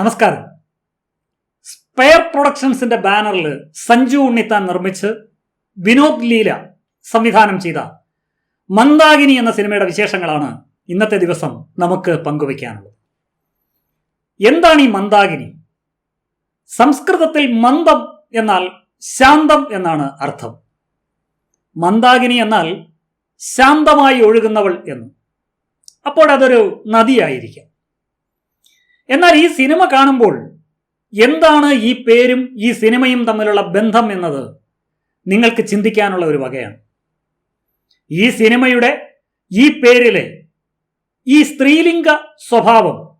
നമസ്കാരം. സ്പെയർ പ്രൊഡക്ഷൻസിന്റെ ബാനറിൽ സഞ്ജു ഉണ്ണിത്താൻ നിർമ്മിച്ച് വിനോദ് ലീല സംവിധാനം ചെയ്ത മന്ദാകിനി എന്ന സിനിമയുടെ വിശേഷങ്ങളാണ് ഇന്നത്തെ ദിവസം നമുക്ക് പങ്കുവയ്ക്കാനുള്ളത്. എന്താണ് ഈ മന്ദാകിനി? സംസ്കൃതത്തിൽ മന്ദം എന്നാൽ ശാന്തം എന്നാണ് അർത്ഥം. മന്ദാകിനി എന്നാൽ ശാന്തമായി ഒഴുകുന്നവൾ എന്ന്. അപ്പോൾ അതൊരു നദിയായിരിക്കാം. എന്നാൽ ഈ സിനിമ കാണുമ്പോൾ എന്താണ് ഈ പേരും ഈ സിനിമയും തമ്മിലുള്ള ബന്ധം എന്നത് നിങ്ങൾക്ക് ചിന്തിക്കാനുള്ള ഒരു വകയാണ്. ഈ സിനിമയുടെ ഈ പേരിലെ ഈ സ്ത്രീലിംഗ സ്വഭാവം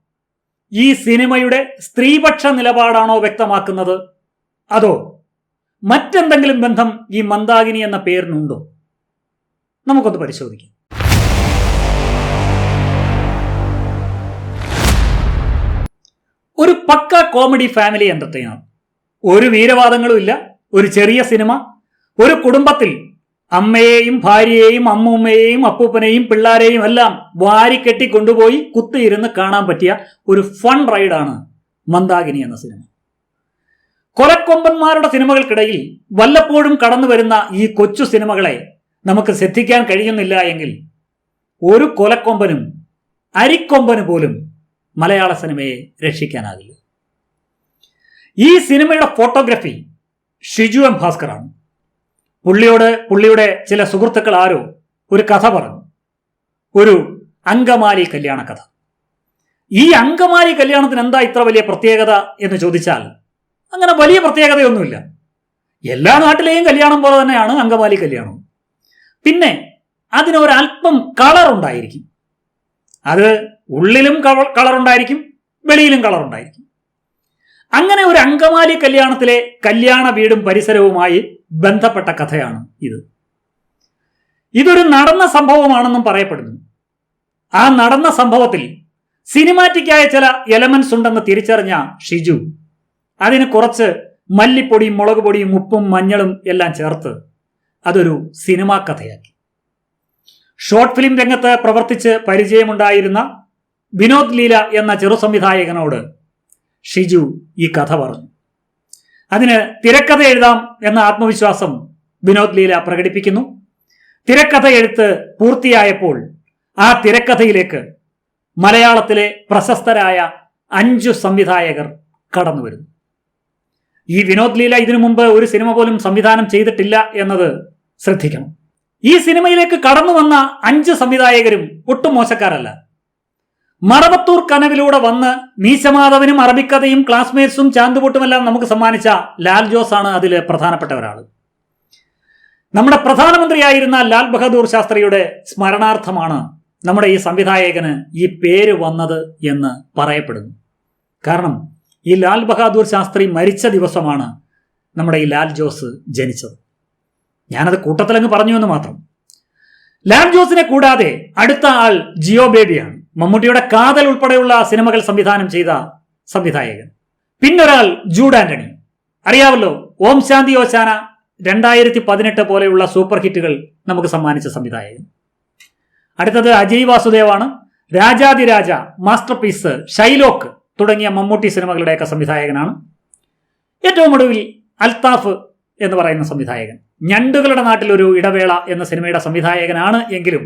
ഈ സിനിമയുടെ സ്ത്രീപക്ഷ നിലപാടാണോ വ്യക്തമാക്കുന്നത്? അതോ മറ്റെന്തെങ്കിലും ബന്ധം ഈ മന്ദാകിനി എന്ന പേരിനുണ്ടോ? നമുക്കൊന്ന് പരിശോധിക്കാം. ഒരു പക്ക കോമഡി ഫാമിലി എന്റർടൈനർ ഒരു വീരവാദങ്ങളും ഇല്ല ഒരു ചെറിയ സിനിമ. ഒരു കുടുംബത്തിൽ അമ്മയെയും ഭാര്യയെയും അമ്മൂമ്മയെയും അപ്പൂപ്പനെയും പിള്ളാരെയും എല്ലാം വാരിക്കെട്ടി കൊണ്ടുപോയി കുത്തിയിരുന്ന് കാണാൻ പറ്റിയ ഒരു ഫൺ റൈഡാണ് മന്ദാകിനി എന്ന സിനിമ. കൊലക്കൊമ്പന്മാരുടെ സിനിമകൾക്കിടയിൽ വല്ലപ്പോഴും കടന്നു വരുന്ന ഈ കൊച്ചു സിനിമകളെ നമുക്ക് ശ്രദ്ധിക്കാൻ കഴിയുന്നില്ല എങ്കിൽ ഒരു കൊലക്കൊമ്പനും അരിക്കൊമ്പന് പോലും മലയാള സിനിമയെ രക്ഷിക്കാനാകില്ല. ഈ സിനിമയുടെ ഫോട്ടോഗ്രഫി ഷിജു എം ഭാസ്കറാണ്. പുള്ളിയോട് പുള്ളിയുടെ ചില സുഹൃത്തുക്കൾ ആരോ ഒരു കഥ പറഞ്ഞു. ഒരു അങ്കമാലി കല്യാണ കഥ. ഈ അങ്കമാലി കല്യാണത്തിന് എന്താ ഇത്ര വലിയ പ്രത്യേകത എന്ന് ചോദിച്ചാൽ അങ്ങനെ വലിയ പ്രത്യേകതയൊന്നുമില്ല. എല്ലാ നാട്ടിലെയും കല്യാണം പോലെ തന്നെയാണ് അങ്കമാലി കല്യാണം പിന്നെ അതിനൊരല്പം കളർ ഉണ്ടായിരിക്കും അത് ഉള്ളിലും കളർ ഉണ്ടായിരിക്കും വെളിയിലും കളർ ഉണ്ടായിരിക്കും അങ്ങനെ ഒരു അങ്കമാലി കല്യാണത്തിലെ കല്യാണ വീടും പരിസരവുമായി ബന്ധപ്പെട്ട കഥയാണ് ഇത്. ഇതൊരു നടന്ന സംഭവമാണെന്നും പറയപ്പെടുന്നു. ആ നടന്ന സംഭവത്തിൽ സിനിമാറ്റിക്കായ ചില എലമെന്റ്സ് ഉണ്ടെന്ന് തിരിച്ചറിഞ്ഞ ഷിജു അതിന് കുറച്ച് മല്ലിപ്പൊടിയും മുളക് പൊടിയും ഉപ്പും മഞ്ഞളും എല്ലാം ചേർത്ത് അതൊരു സിനിമാ കഥയാക്കി. ഷോർട്ട് ഫിലിം രംഗത്ത് പ്രവർത്തിച്ച് പരിചയമുണ്ടായിരുന്ന വിനോദ് ലീല എന്ന ചെറു സംവിധായകനോട് ഷിജു ഈ കഥ പറഞ്ഞു. അതിന് തിരക്കഥ എഴുതാം എന്ന ആത്മവിശ്വാസം വിനോദ് ലീല പ്രകടിപ്പിക്കുന്നു. തിരക്കഥ എഴുത്ത് പൂർത്തിയായപ്പോൾ ആ തിരക്കഥയിലേക്ക് മലയാളത്തിലെ പ്രശസ്തരായ അഞ്ചു സംവിധായകർ കടന്നു വരുന്നു. ഈ വിനോദ് ലീല ഇതിനു മുമ്പ് ഒരു സിനിമ പോലും സംവിധാനം ചെയ്തിട്ടില്ല എന്നത് ശ്രദ്ധിക്കണം. ഈ സിനിമയിലേക്ക് കടന്നു വന്ന അഞ്ച് സംവിധായകരും ഒട്ടും മോശക്കാരല്ല. മറവത്തൂർ കനവിലൂടെ വന്ന് മീശമാധവനും അറബിക്കഥയും ക്ലാസ്മേറ്റ്സും ചാന്തുപൂട്ടുമെല്ലാം നമുക്ക് സമ്മാനിച്ച ലാൽ ജോസ് ആണ് അതിൽ പ്രധാനപ്പെട്ട ഒരാൾ. നമ്മുടെ പ്രധാനമന്ത്രിയായിരുന്ന ലാൽ ബഹദൂർ ശാസ്ത്രിയുടെ സ്മരണാർത്ഥമാണ് നമ്മുടെ ഈ സംവിധായകന് ഈ പേര് വന്നത് എന്ന് പറയപ്പെടുന്നു. കാരണം ഈ ലാൽ ബഹാദൂർ ശാസ്ത്രി മരിച്ച ദിവസമാണ് നമ്മുടെ ഈ ലാൽ ജോസ് ജനിച്ചത്. ഞാനത് കൂട്ടത്തിലങ്ങ് പറഞ്ഞു എന്ന് മാത്രം. ലാം ജോസിനെ കൂടാതെ അടുത്ത ആൾ ജിയോ ബേബിയാണ്. മമ്മൂട്ടിയുടെ കാതൽ ഉൾപ്പെടെയുള്ള സിനിമകൾ സംവിധാനം ചെയ്ത സംവിധായകൻ. പിന്നൊരാൾ ജൂഡ് ആന്റണി. അറിയാമല്ലോ ഓം ശാന്തി ഓശാന രണ്ടായിരത്തി പതിനെട്ട് പോലെയുള്ള സൂപ്പർ ഹിറ്റുകൾ നമുക്ക് സമ്മാനിച്ച സംവിധായകൻ. അടുത്തത് അജയ് വാസുദേവാണ്. രാജാതിരാജ മാസ്റ്റർ പീസ് ഷൈലോക്ക് തുടങ്ങിയ മമ്മൂട്ടി സിനിമകളുടെയൊക്കെ സംവിധായകനാണ്. ഏറ്റവും ഒടുവിൽ അൽത്താഫ് എന്ന് പറയുന്ന സംവിധായകൻ. ഞണ്ടുകളുടെ നാട്ടിലൊരു ഇടവേള എന്ന സിനിമയുടെ സംവിധായകനാണ് എങ്കിലും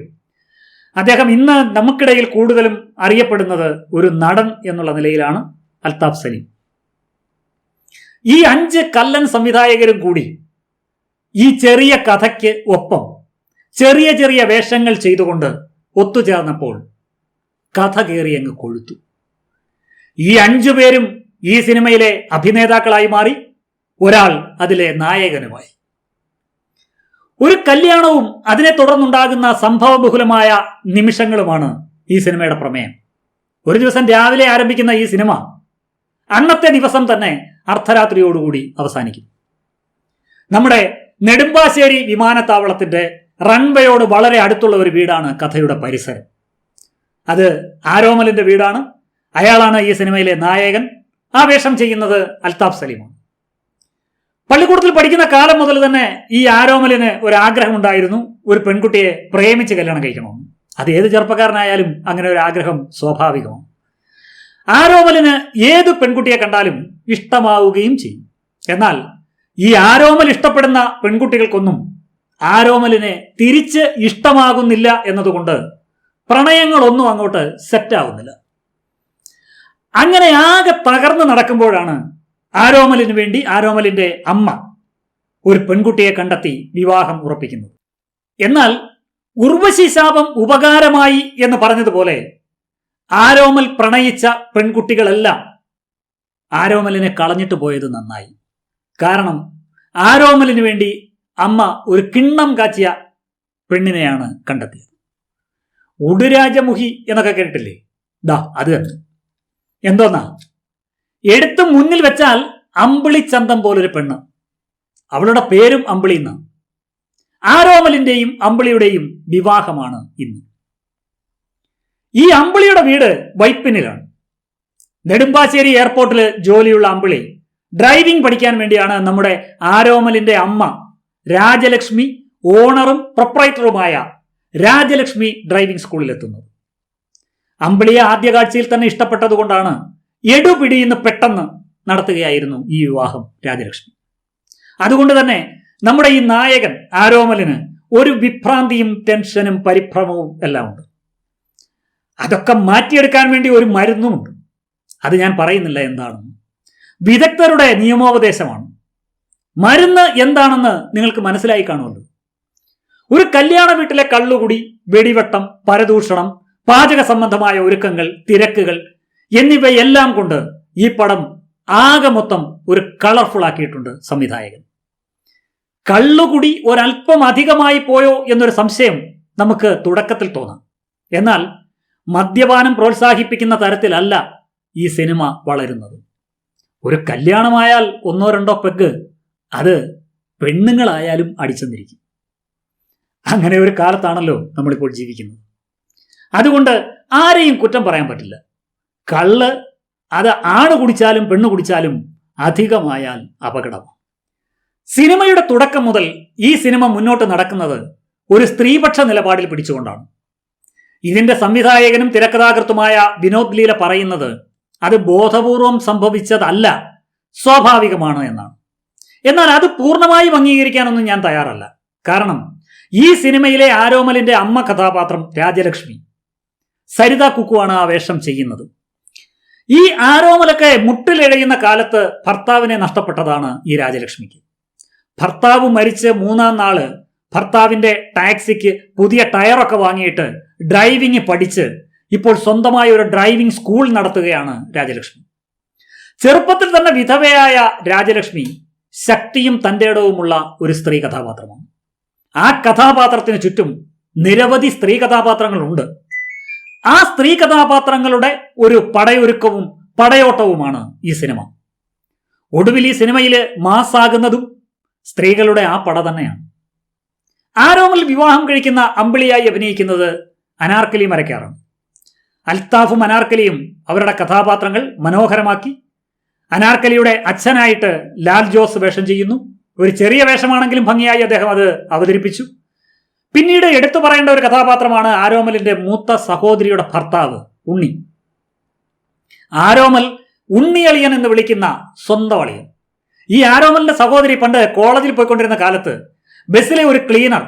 അദ്ദേഹം ഇന്ന് നമുക്കിടയിൽ കൂടുതലും അറിയപ്പെടുന്നത് ഒരു നടൻ എന്നുള്ള നിലയിലാണ് അൽതാഫ് സലീം. ഈ അഞ്ച് കല്ലൻ സംവിധായകരും കൂടി ഈ ചെറിയ കഥയ്ക്ക് ഒപ്പം ചെറിയ ചെറിയ വേഷങ്ങൾ ചെയ്തുകൊണ്ട് ഒത്തുചേർന്നപ്പോൾ കഥ കയറി അങ്ങ് കൊഴുത്തു. ഈ അഞ്ചു പേരും ഈ സിനിമയിലെ അഭിനേതാക്കളായി മാറി ഒരാൾ അതിലെ നായകനുമായി. ഒരു കല്യാണവും അതിനെ തുടർന്നുണ്ടാകുന്ന സംഭവബഹുലമായ നിമിഷങ്ങളുമാണ് ഈ സിനിമയുടെ പ്രമേയം. ഒരു ദിവസം രാവിലെ ആരംഭിക്കുന്ന ഈ സിനിമ അന്നത്തെ ദിവസം തന്നെ അർദ്ധരാത്രിയോടുകൂടി അവസാനിക്കും. നമ്മുടെ നെടുമ്പാശ്ശേരി വിമാനത്താവളത്തിന്റെ റൺവേയോട് വളരെ അടുത്തുള്ള ഒരു വീടാണ് കഥയുടെ പരിസരം. അത് ആരോമലിന്റെ വീടാണ്. അയാളാണ് ഈ സിനിമയിലെ നായകൻ. ആ വേഷം ചെയ്യുന്നത് അൽതാഫ് സലീമാണ്. പള്ളിക്കൂടത്തിൽ പഠിക്കുന്ന കാലം മുതൽ തന്നെ ഈ ആരോമലിന് ഒരു ആഗ്രഹം ഉണ്ടായിരുന്നു. ഒരു പെൺകുട്ടിയെ പ്രേമിച്ച് കല്യാണം കഴിക്കണമെന്ന് അത് ഏത് ചെറുപ്പക്കാരനായാലും അങ്ങനെ ഒരു ആഗ്രഹം സ്വാഭാവികമാണ്. ആരോമലിന് ഏത് പെൺകുട്ടിയെ കണ്ടാലും ഇഷ്ടമാവുകയും ചെയ്യും. എന്നാൽ ഈ ആരോമൽ ഇഷ്ടപ്പെടുന്ന പെൺകുട്ടികൾക്കൊന്നും ആരോമലിനെ തിരിച്ച് ഇഷ്ടമാകുന്നില്ല എന്നതുകൊണ്ട് പ്രണയങ്ങളൊന്നും അങ്ങോട്ട് സെറ്റാവുന്നില്ല അങ്ങനെ ആകെ തകർന്ന് നടക്കുമ്പോഴാണ് ആരോമലിന് വേണ്ടി ആരോമലിന്റെ അമ്മ ഒരു പെൺകുട്ടിയെ കണ്ടെത്തി വിവാഹം ഉറപ്പിക്കുന്നു. എന്നാൽ ഉർവശി ശാപം ഉപകാരമായി എന്ന് പറഞ്ഞതുപോലെ ആരോമൽ പ്രണയിച്ച പെൺകുട്ടികളെല്ലാം ആരോമലിനെ കളഞ്ഞിട്ട് പോയത് നന്നായി. കാരണം ആരോമലിന് വേണ്ടി അമ്മ ഒരു കിണ്ണം കാച്ചിയ പെണ്ണിനെയാണ് കണ്ടെത്തിയത്. ഉടുരാജമുഖി എന്നൊക്കെ കേട്ടിട്ടില്ലേ? ദാ അത് തന്നെ. എന്തോന്നാ? എടുത്ത് മുന്നിൽ വെച്ചാൽ അമ്പിളി ചന്തം പോലൊരു പെണ്ണ്. അവളുടെ പേരും അമ്പിളി എന്നാണ്. ആരോമലിന്റെയും അമ്പിളിയുടെയും വിവാഹമാണ് ഇന്ന്. ഈ അമ്പിളിയുടെ വീട് വൈപ്പിനിലാണ്. നെടുമ്പാശ്ശേരി എയർപോർട്ടിൽ ജോലിയുള്ള അമ്പിളി ഡ്രൈവിംഗ് പഠിക്കാൻ വേണ്ടിയാണ് നമ്മുടെ ആരോമലിന്റെ അമ്മ രാജലക്ഷ്മി ഓണറും പ്രൊപ്പറേറ്ററുമായ രാജലക്ഷ്മി ഡ്രൈവിംഗ് സ്കൂളിൽ എത്തുന്നത് അമ്പിളിയെ ആദ്യ കാഴ്ചയിൽ തന്നെ ഇഷ്ടപ്പെട്ടതുകൊണ്ടാണ് എടുപിടിയിന്ന് പെട്ടെന്ന് നടത്തുകയായിരുന്നു ഈ വിവാഹം രാജലക്ഷ്മി. അതുകൊണ്ട് തന്നെ നമ്മുടെ ഈ നായകൻ ആരോമലിന് ഒരു വിഭ്രാന്തിയും ടെൻഷനും പരിഭ്രമവും എല്ലാം ഉണ്ട്. അതൊക്കെ മാറ്റിയെടുക്കാൻ വേണ്ടി ഒരു മരുന്നുമുണ്ട്. അത് ഞാൻ പറയുന്നില്ല എന്താണെന്ന്. വിദഗ്ധരുടെ നിയമോപദേശമാണ്. മരുന്ന് എന്താണെന്ന് നിങ്ങൾക്ക് മനസ്സിലായി കാണുമല്ലോ. ഒരു കല്യാണ വീട്ടിലെ കള്ളുകുടി വെടിവെട്ടം പരദൂഷണം പാചക സംബന്ധമായ ഒരുക്കങ്ങൾ തിരക്കുകൾ എന്നിവയെല്ലാം കൊണ്ട് ഈ പടം ആകെ മൊത്തം ഒരു കളർഫുൾ ആക്കിയിട്ടുണ്ട് സംവിധായകൻ. കള്ളുകുടി ഒരല്പം അധികമായി പോയോ എന്നൊരു സംശയം നമുക്ക് തുടക്കത്തിൽ തോന്നാം. എന്നാൽ മദ്യപാനം പ്രോത്സാഹിപ്പിക്കുന്ന തരത്തിലല്ല ഈ സിനിമ വളരുന്നത്. ഒരു കല്യാണമായാൽ ഒന്നോ രണ്ടോ പെഗ് അത് പെണ്ണുങ്ങളായാലും അടിച്ചെന്നിരിക്കും. അങ്ങനെ ഒരു കാലത്താണല്ലോ നമ്മളിപ്പോൾ ജീവിക്കുന്നത്. അതുകൊണ്ട് ആരെയും കുറ്റം പറയാൻ പറ്റില്ല. കള്ള് അത് ആണ് കുടിച്ചാലും പെണ്ണ് കുടിച്ചാലും അധികമായാൽ അപകടം. സിനിമയുടെ തുടക്കം മുതൽ ഈ സിനിമ മുന്നോട്ട് നടക്കുന്നത് ഒരു സ്ത്രീപക്ഷ നിലപാടിൽ പിടിച്ചുകൊണ്ടാണ്. ഇതിന്റെ സംവിധായകനും തിരക്കഥാകൃത്തുമായ വിനോദ് ലീല പറയുന്നത് അത് ബോധപൂർവം സംഭവിച്ചതല്ല സ്വാഭാവികമാണ് എന്നാണ്. എന്നാൽ അത് പൂർണമായും അംഗീകരിക്കാനൊന്നും ഞാൻ തയ്യാറല്ല. കാരണം ഈ സിനിമയിലെ ആരോമലിന്റെ അമ്മ കഥാപാത്രം രാജലക്ഷ്മി. സരിത കുക്കുവാണ് ആ വേഷം ചെയ്യുന്നത്. ഈ ആരോമലൊക്കെ മുട്ടിലിഴയുന്ന കാലത്ത് ഭർത്താവിനെ നഷ്ടപ്പെട്ടതാണ് ഈ രാജലക്ഷ്മിക്ക്. ഭർത്താവ് മരിച്ച് മൂന്നാം നാൾ ഭർത്താവിന്റെ ടാക്സിക്ക് പുതിയ ടയറൊക്കെ വാങ്ങിയിട്ട് ഡ്രൈവിംഗ് പഠിച്ച് ഇപ്പോൾ സ്വന്തമായ ഒരു ഡ്രൈവിംഗ് സ്കൂൾ നടത്തുകയാണ് രാജലക്ഷ്മി. ചെറുപ്പത്തിൽ തന്നെ വിധവയായ രാജലക്ഷ്മി ശക്തിയും തന്റെ ഇടവുമുള്ള ഒരു സ്ത്രീ കഥാപാത്രമാണ്. ആ കഥാപാത്രത്തിന് ചുറ്റും നിരവധി സ്ത്രീ കഥാപാത്രങ്ങളുണ്ട്. ആ സ്ത്രീ കഥാപാത്രങ്ങളുടെ ഒരു പടയൊരുക്കവും പടയോട്ടവുമാണ് ഈ സിനിമ. ഒടുവിൽ ഈ സിനിമയിൽ മാസാകുന്നതും സ്ത്രീകളുടെ ആ പട തന്നെയാണ്. ആരോമിൽ വിവാഹം കഴിക്കുന്ന അമ്പിളിയായി അഭിനയിക്കുന്നത് അനാർക്കലി മരക്കാറാണ്. അൽത്താഫും അനാർക്കലിയും അവരുടെ കഥാപാത്രങ്ങൾ മനോഹരമാക്കി അനാർക്കലിയുടെ അച്ഛനായിട്ട് ലാൽ ജോസ് വേഷം ചെയ്യുന്നു. ഒരു ചെറിയ വേഷമാണെങ്കിലും ഭംഗിയായി അദ്ദേഹം അത് അവതരിപ്പിച്ചു. പിന്നീട് എടുത്തു പറയേണ്ട ഒരു കഥാപാത്രമാണ് ആരോമലിന്റെ മൂത്ത സഹോദരിയുടെ ഭർത്താവ് ഉണ്ണി. ആരോമൽ ഉണ്ണിയളിയൻ എന്ന് വിളിക്കുന്ന സ്വന്തം അളിയൻ. ഈ ആരോമലിന്റെ സഹോദരി പണ്ട് കോളേജിൽ പോയിക്കൊണ്ടിരുന്ന കാലത്ത് ബസ്സിലെ ഒരു ക്ലീനർ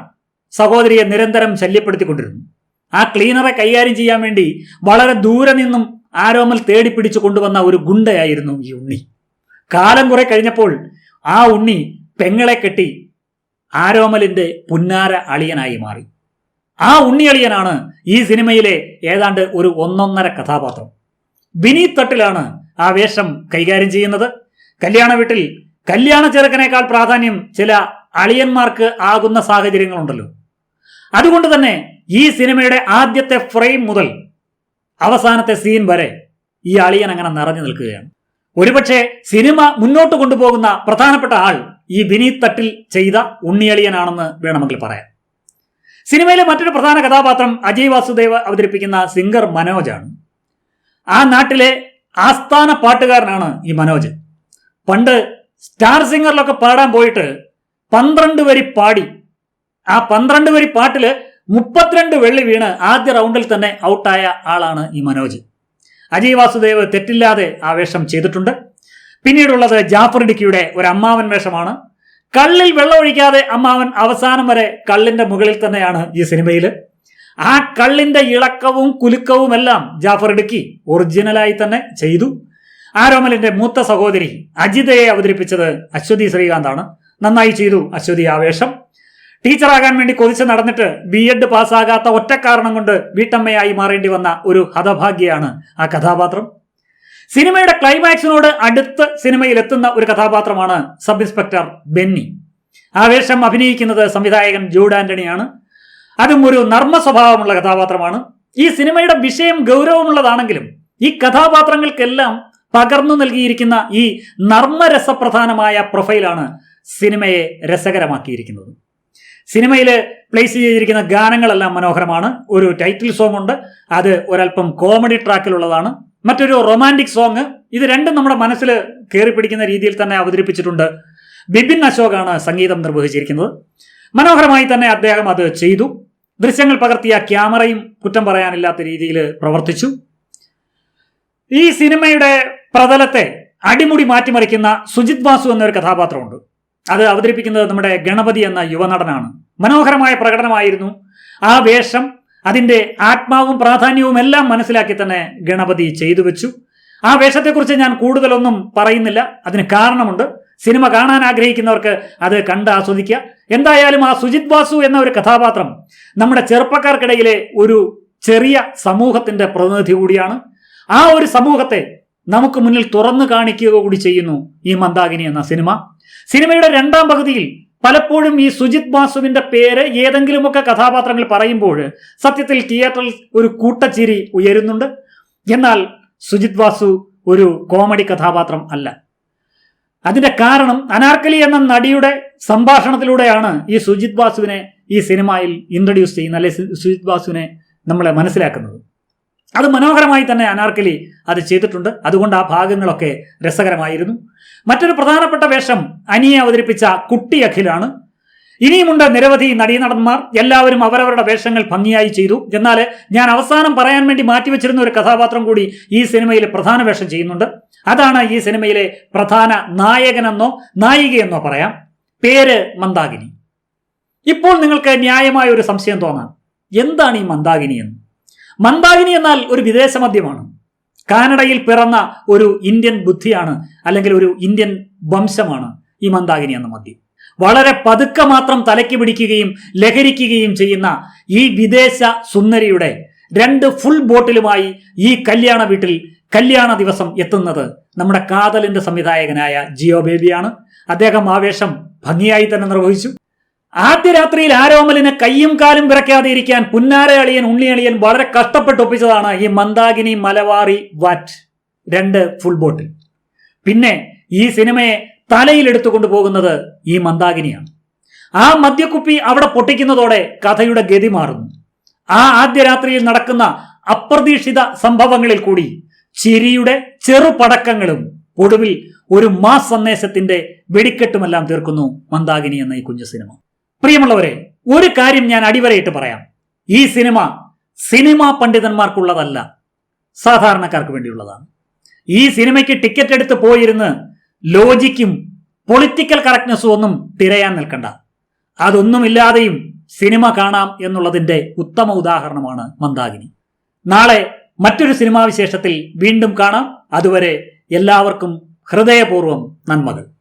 സഹോദരിയെ നിരന്തരം ശല്യപ്പെടുത്തിക്കൊണ്ടിരുന്നു. ആ ക്ലീനറെ കൈകാര്യം ചെയ്യാൻ വേണ്ടി വളരെ ദൂരെ നിന്നും ആരോമൽ തേടിപ്പിടിച്ചു കൊണ്ടുവന്ന ഒരു ഗുണ്ടയായിരുന്നു ഈ ഉണ്ണി. കാലം കുറെ കഴിഞ്ഞപ്പോൾ ആ ഉണ്ണി പെങ്ങളെ കെട്ടി ആരോമലിന്റെ പുന്നാര അളിയനായി മാറി. ആ ഉണ്ണിയളിയനാണ് ഈ സിനിമയിലെ ഏതാണ്ട് ഒരു ഒന്നൊന്നര കഥാപാത്രം. വിനീത് തട്ടിലാണ് ആ വേഷം കൈകാര്യം ചെയ്യുന്നത്. കല്യാണ വീട്ടിൽ കല്യാണ ചെറുക്കനേക്കാൾ പ്രാധാന്യം ചില അളിയന്മാർക്ക് ആകുന്ന സാഹചര്യങ്ങളുണ്ടല്ലോ. അതുകൊണ്ട് തന്നെ ഈ സിനിമയുടെ ആദ്യത്തെ ഫ്രെയിം മുതൽ അവസാനത്തെ സീൻ വരെ ഈ അളിയൻ അങ്ങനെ നിറഞ്ഞു നിൽക്കുകയാണ്. ഒരുപക്ഷെ സിനിമ മുന്നോട്ട് കൊണ്ടുപോകുന്ന പ്രധാനപ്പെട്ട ആൾ ഈ വിനീത് തട്ടിൽ ചെയ്ത ഉണ്ണിയളിയനാണെന്ന് വേണമെങ്കിൽ പറയാം. സിനിമയിലെ മറ്റൊരു പ്രധാന കഥാപാത്രം അജയ് വാസുദേവ് അവതരിപ്പിക്കുന്ന സിംഗർ മനോജാണ്. ആ നാട്ടിലെ ആസ്ഥാന പാട്ടുകാരനാണ് ഈ മനോജ്. പണ്ട് സ്റ്റാർ സിംഗറിലൊക്കെ പാടാൻ പോയിട്ട് പന്ത്രണ്ട് വരി പാടി. ആ പന്ത്രണ്ട് വരി പാട്ടിൽ മുപ്പത്തിരണ്ട് വെള്ളി വീണ് ആദ്യ റൗണ്ടിൽ തന്നെ ഔട്ടായ ആളാണ് ഈ മനോജ്. അജയ് വാസുദേവ് തെറ്റില്ലാതെ ആവേശം ചെയ്തിട്ടുണ്ട്. പിന്നീടുള്ളത് ജാഫർ ഇടുക്കിയുടെ ഒരു അമ്മാവൻ വേഷമാണ്. കള്ളിൽ വെള്ളമൊഴിക്കാതെ അമ്മാവൻ അവസാനം വരെ കള്ളിന്റെ മുകളിൽ തന്നെയാണ് ഈ സിനിമയിൽ ആ കള്ളിന്റെ ഇളക്കവും കുലുക്കവും എല്ലാം ജാഫർ ഇടുക്കി ഒറിജിനലായി തന്നെ ചെയ്തു. ആരോമലിന്റെ മൂത്ത സഹോദരി അജിതയെ അവതരിപ്പിച്ചത് അശ്വതി ശ്രീകാന്താണ്. നന്നായി ചെയ്തു അശ്വതി ആവേശം. ടീച്ചറാകാൻ വേണ്ടി കൊതിച്ച് നടന്നിട്ട് ബി എഡ് പാസ്സാകാത്ത ഒറ്റ കാരണം കൊണ്ട് വീട്ടമ്മയായി മാറേണ്ടി വന്ന ഒരു ഹതഭാഗ്യയാണ് ആ കഥാപാത്രം. സിനിമയുടെ ക്ലൈമാക്സിനോട് അടുത്ത സിനിമയിൽ എത്തുന്ന ഒരു കഥാപാത്രമാണ് സബ് ഇൻസ്പെക്ടർ ബെന്നി. ആ വേഷം അഭിനയിക്കുന്നത് സംവിധായകൻ ജൂഡ് ആന്റണിയാണ്. അതും ഒരു നർമ്മ സ്വഭാവമുള്ള കഥാപാത്രമാണ്. ഈ സിനിമയുടെ വിഷയം ഗൗരവമുള്ളതാണെങ്കിലും ഈ കഥാപാത്രങ്ങൾക്കെല്ലാം പകർന്നു നൽകിയിരിക്കുന്ന ഈ നർമ്മരസപ്രധാനമായ പ്രൊഫൈലാണ് സിനിമയെ രസകരമാക്കിയിരിക്കുന്നത്. സിനിമയിൽ പ്ലേസ് ചെയ്തിരിക്കുന്ന ഗാനങ്ങളെല്ലാം മനോഹരമാണ്. ഒരു ടൈറ്റിൽ സോങ് ഉണ്ട് അത് ഒരൽപ്പം കോമഡി ട്രാക്കിലുള്ളതാണ്. മറ്റൊരു റൊമാന്റിക് സോങ്. ഇത് രണ്ടും നമ്മുടെ മനസ്സിൽ കയറി പിടിക്കുന്ന രീതിയിൽ തന്നെ അവതരിപ്പിച്ചിട്ടുണ്ട്. ബിപിൻ അശോകാണ് സംഗീതം നിർവഹിച്ചിരിക്കുന്നത്. മനോഹരമായി തന്നെ അദ്ദേഹം അത് ചെയ്തു. ദൃശ്യങ്ങൾ പകർത്തിയ ക്യാമറയും കുറ്റം പറയാനില്ലാത്ത രീതിയിൽ പ്രവർത്തിച്ചു. ഈ സിനിമയുടെ പ്രതലത്തെ അടിമുടി മാറ്റിമറിക്കുന്ന സുജിത് വാസു എന്നൊരു കഥാപാത്രമുണ്ട്. അത് അവതരിപ്പിക്കുന്നത് നമ്മുടെ ഗണപതി എന്ന യുവനടനാണ്. മനോഹരമായ പ്രകടനമായിരുന്നു. ആ വേഷം അതിന്റെ ആത്മാവും പ്രാധാന്യവും എല്ലാം മനസ്സിലാക്കി തന്നെ ഗണപതി ചെയ്തു വെച്ചു. ആ വേഷത്തെക്കുറിച്ച് ഞാൻ കൂടുതലൊന്നും പറയുന്നില്ല. അതിന് കാരണമുണ്ട്. സിനിമ കാണാൻ ആഗ്രഹിക്കുന്നവർക്ക് അത് കണ്ട് ആസ്വദിക്കുക. എന്തായാലും ആ സുജിത് വാസു എന്ന ഒരു കഥാപാത്രം നമ്മുടെ ചെറുപ്പക്കാർക്കിടയിലെ ഒരു ചെറിയ സമൂഹത്തിന്റെ പ്രതിനിധി കൂടിയാണ്. ആ ഒരു സമൂഹത്തെ നമുക്ക് മുന്നിൽ തുറന്നു കാണിക്കുക കൂടി ചെയ്യുന്നു ഈ മന്ദാകിനി എന്ന സിനിമ. സിനിമയുടെ രണ്ടാം പകുതിയിൽ പലപ്പോഴും ഈ സുജിത് ബാസുവിന്റെ പേര് ഏതെങ്കിലുമൊക്കെ കഥാപാത്രങ്ങൾ പറയുമ്പോൾ സത്യത്തിൽ തിയേറ്ററിൽ ഒരു കൂട്ടച്ചിരി ഉയരുന്നുണ്ട്. എന്നാൽ സുജിത് ബാസു ഒരു കോമഡി കഥാപാത്രം അല്ല. അതിന്റെ കാരണം അനാർക്കലി എന്ന നടിയുടെ സംഭാഷണത്തിലൂടെയാണ് ഈ സുജിത് ബാസുവിനെ ഈ സിനിമയിൽ ഇൻട്രൊഡ്യൂസ് ചെയ്യുന്നത് അല്ലെ സുജിത് ബാസുവിനെ നമ്മളെ മനസ്സിലാക്കുന്നത്. അത് മനോഹരമായി തന്നെ അനാർക്കലി അത് ചെയ്തിട്ടുണ്ട്. അതുകൊണ്ട് ആ ഭാഗങ്ങളൊക്കെ രസകരമായിരുന്നു. മറ്റൊരു പ്രധാനപ്പെട്ട വേഷം അനിയെ അവതരിപ്പിച്ച കുട്ടി അഖിലാണ്. ഇനിയുമുണ്ട് നിരവധി നടീനടന്മാർ. എല്ലാവരും അവരവരുടെ വേഷങ്ങൾ ഭംഗിയായി ചെയ്തു. എന്നാൽ ഞാൻ അവസാനം പറയാൻ വേണ്ടി മാറ്റിവെച്ചിരുന്ന ഒരു കഥാപാത്രം കൂടി ഈ സിനിമയിൽ പ്രധാന വേഷം ചെയ്യുന്നുണ്ട്. അതാണ് ഈ സിനിമയിലെ പ്രധാന നായകനെന്നോ നായികയെന്നോ പറയാം. പേര് മന്ദാകിനി. ഇപ്പോൾ നിങ്ങൾക്ക് ന്യായമായ ഒരു സംശയം തോന്നാം. എന്താണ് ഈ മന്ദാകിനി എന്ന്? മന്ദാകിനി എന്നാൽ ഒരു വിദേശ മദ്യമാണ്. കാനഡയിൽ പിറന്ന ഒരു ഇന്ത്യൻ ബുദ്ധിയാണ് അല്ലെങ്കിൽ ഒരു ഇന്ത്യൻ വംശമാണ് ഈ മന്ദാകിനി എന്ന മദ്യം. വളരെ പതുക്കെ മാത്രം തലയ്ക്ക് പിടിക്കുകയും ലഹരിക്കുകയും ചെയ്യുന്ന ഈ വിദേശ സുന്ദരിയുടെ രണ്ട് ഫുൾ ബോട്ടിലുമായി ഈ കല്യാണ വീട്ടിൽ കല്യാണ ദിവസം എത്തുന്നത് നമ്മുടെ കാതലിന്റെ സംവിധായകനായ ജിയോ ബേബിയാണ്. അദ്ദേഹം ആവേശം ഭംഗിയായി തന്നെ നിർവഹിച്ചു. ആദ്യ രാത്രിയിൽ ആരോമലിനെ കയ്യും കാലും വിറയ്ക്കാതെ ഇരിക്കാൻ പുന്നാര അളിയൻ ഉണ്ണിയളിയൻ വളരെ കഷ്ടപ്പെട്ട് ഒപ്പിച്ചതാണ് ഈ മന്ദാകിനി മലവാറി വാറ്റ് രണ്ട് ഫുൾ ബോട്ടിൽ പിന്നെ ഈ സിനിമയെ തലയിൽ തലയിലെടുത്തു കൊണ്ടുപോകുന്നത് ഈ മന്ദാകിനിയാണ്. ആ മദ്യക്കുപ്പി അവിടെ പൊട്ടിക്കുന്നതോടെ കഥയുടെ ഗതി മാറുന്നു. ആ ആദ്യ രാത്രിയിൽ നടക്കുന്ന അപ്രതീക്ഷിത സംഭവങ്ങളിൽ കൂടി ചിരിയുടെ ചെറുപടക്കങ്ങളും ഒടുവിൽ ഒരു മാസ് സന്ദേശത്തിന്റെ വെടിക്കെട്ടുമെല്ലാം തീർക്കുന്നു മന്ദാകിനി എന്ന ഈ കുഞ്ഞു സിനിമ. പ്രിയമുള്ളവരെ ഒരു കാര്യം ഞാൻ അടിവരയിട്ട് പറയാം. ഈ സിനിമ സിനിമാ പണ്ഡിതന്മാർക്കുള്ളതല്ല സാധാരണക്കാർക്ക് വേണ്ടിയുള്ളതാണ്. ഈ സിനിമയ്ക്ക് ടിക്കറ്റ് എടുത്ത് പോയിരുന്ന് ലോജിക്കും പൊളിറ്റിക്കൽ കറക്റ്റ്നെസ്സും ഒന്നും തിരയാൻ നിൽക്കണ്ട. അതൊന്നുമില്ലാതെയും സിനിമ കാണാം എന്നുള്ളതിന്റെ ഉത്തമ ഉദാഹരണമാണ് മന്ദാകിനി. നാളെ മറ്റൊരു സിനിമാവിശേഷത്തിൽ വീണ്ടും കാണാം. അതുവരെ എല്ലാവർക്കും ഹൃദയപൂർവം നന്മകൾ.